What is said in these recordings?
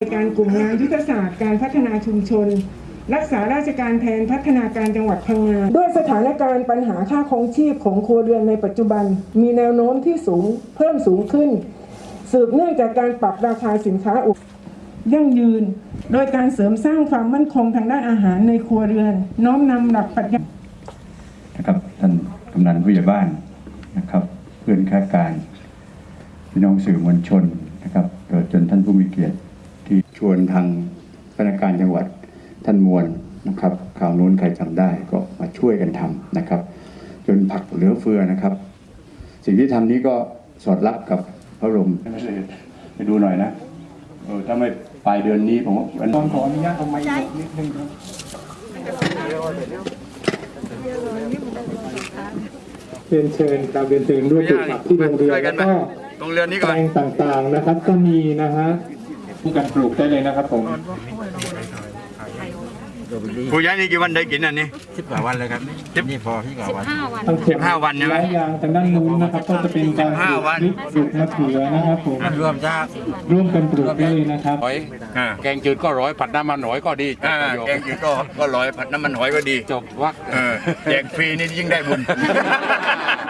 การกลุ่มงานยุทธศาสตร์การพัฒนาชุมชน รักษาราชการแทนพัฒนาการจังหวัดพังงาด้วยสถานการณ์ปัญหาค่าครองชีพของครัวเรือนในปัจจุบัน มีแนวโน้มที่สูงเพิ่มสูงขึ้น สืบเนื่องจากการปรับราคาสินค้าอุปยั่งยืน โดยการเสริมสร้างความมั่นคงทางด้านอาหารในครัวเรือน น้อมนำหลักปรัชญานะครับท่านกำนันผู้ใหญ่บ้านนะครับ เพื่อนข้าการพี่น้องสื่อมวลชนนะครับตลอดจนท่านผู้มีเกียรติ ที่ชวนทางพนักงานจังหวัดท่านมวลนะครับข่าวนู้นใครจำได้ก็มาช่วยกันทำนะครับ จนผักเหลือเฟือนะครับ สิ่งที่ทำนี้ก็สอดรับกับพระบรมไปดูหน่อยนะเออถ้าไม่ปลายเดือนนี้ผมว่าวันขออนุญาตเอาไม้นิดนึงครับเรียนเชิญตามเรียนเชิญด้วยปลูกผักที่โรงเรือนแล้วก็ตรงเรือนนี้แปก่ลอนงต่างๆนะครับ ก็มีนะฮะ ผู้การปลูกได้เลยนะครับผมผู้ย้ายนี่กี่วันได้กินอันนี้สิบกว่าวันเลยครับนี่พอพี่กว่าวันทั้งเข็มห้าวันใช่ไหมย้ายยางทางด้านนู้นนะครับ ก็จะเป็นการปห้าลูกวันพริกปลูกมะเขือนะครับผมรวมจ้าร่วมกันปลูกได้เลยนะครับหอยอ่าแกงจืดก็ร้อยผัดน้ำมันหอยก็ดีอ่าแกงจืดก็ก็ลอยผัดน้ำมันหอยก็ดีจบวักเออแจกฟรีนี่ยิ่งได้บุญอ่า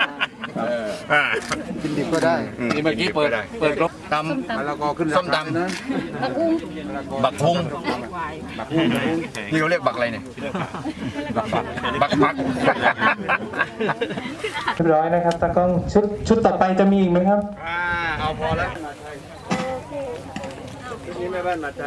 กินดิบก็ได้อืมนี่เมื่อกี้เปิดกินดิบก็ได้เปิดรบตแล้วก็ขึ้นำส้มตำบักพุงนี่เขาเรียกบักอะไรเนี่ยบักบักเรียบร้อยนะครับตากล้องชุดชุดต่อไปจะมีอีกไหมครับอ่าเอาพอแล้วนี่แม่บ้านมาใจ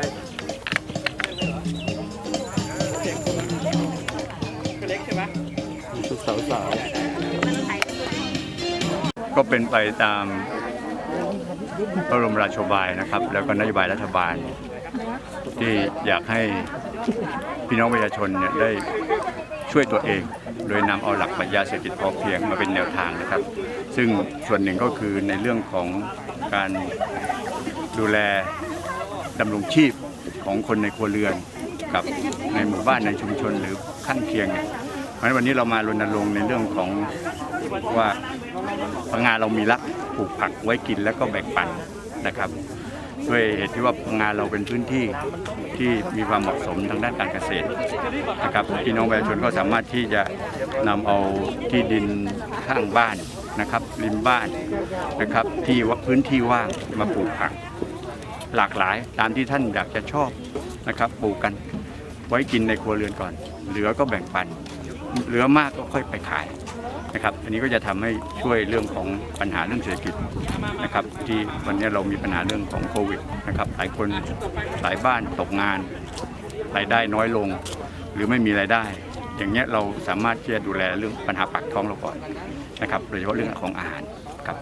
ก็เป็นไปตามพระบรมราโชบายนะครับ แล้วก็นโยบายรัฐบาล ที่อยากให้พี่น้องประชาชนเนี่ยได้ช่วยตัวเอง โดยนำเอาหลักปรัชญาเศรษฐกิจพอเพียงมาเป็นแนวทางนะครับ ซึ่งส่วนหนึ่งก็คือในเรื่องของการดูแลดำรงชีพของคนในครัวเรือนกับในหมู่บ้านในชุมชนหรือข้างเคียงเนี่ย เพราะฉะนั้นวันนี้เรามารณรงค์ในเรื่องของว่าพังงานเรามีรักปลูกผักไว้กินแล้วก็แบ่งปันนะครับ ด้วยเหตุที่ว่าพังงานเราเป็นพื้นที่ที่มีความเหมาะสมทางด้านการเกษตรนะครับพี่น้องประชาชนก็สามารถที่จะนำเอาที่ดินข้างบ้านนะครับริมบ้านนะครับที่ว่าพื้นที่ว่างมาปลูกผักหลากหลายตามที่ท่านอยากจะชอบนะครับปลูกกันไว้กินในครัวเรือนก่อน เหลือก็แบ่งปัน เหลือมากก็ค่อยไปขายนะครับ อันนี้ก็จะทำให้ช่วยเรื่องของปัญหาเรื่องเศรษฐกิจนะครับ ที่วันนี้เรามีปัญหาเรื่องของโควิดนะครับ หลายคนหลายบ้านตกงานรายได้น้อยลง หรือไม่มีรายได้ อย่างเงี้ยเราสามารถที่จะดูแลเรื่องปัญหาปากท้องเราก่อนนะครับ โดยเฉพาะเรื่องของอาหารครับ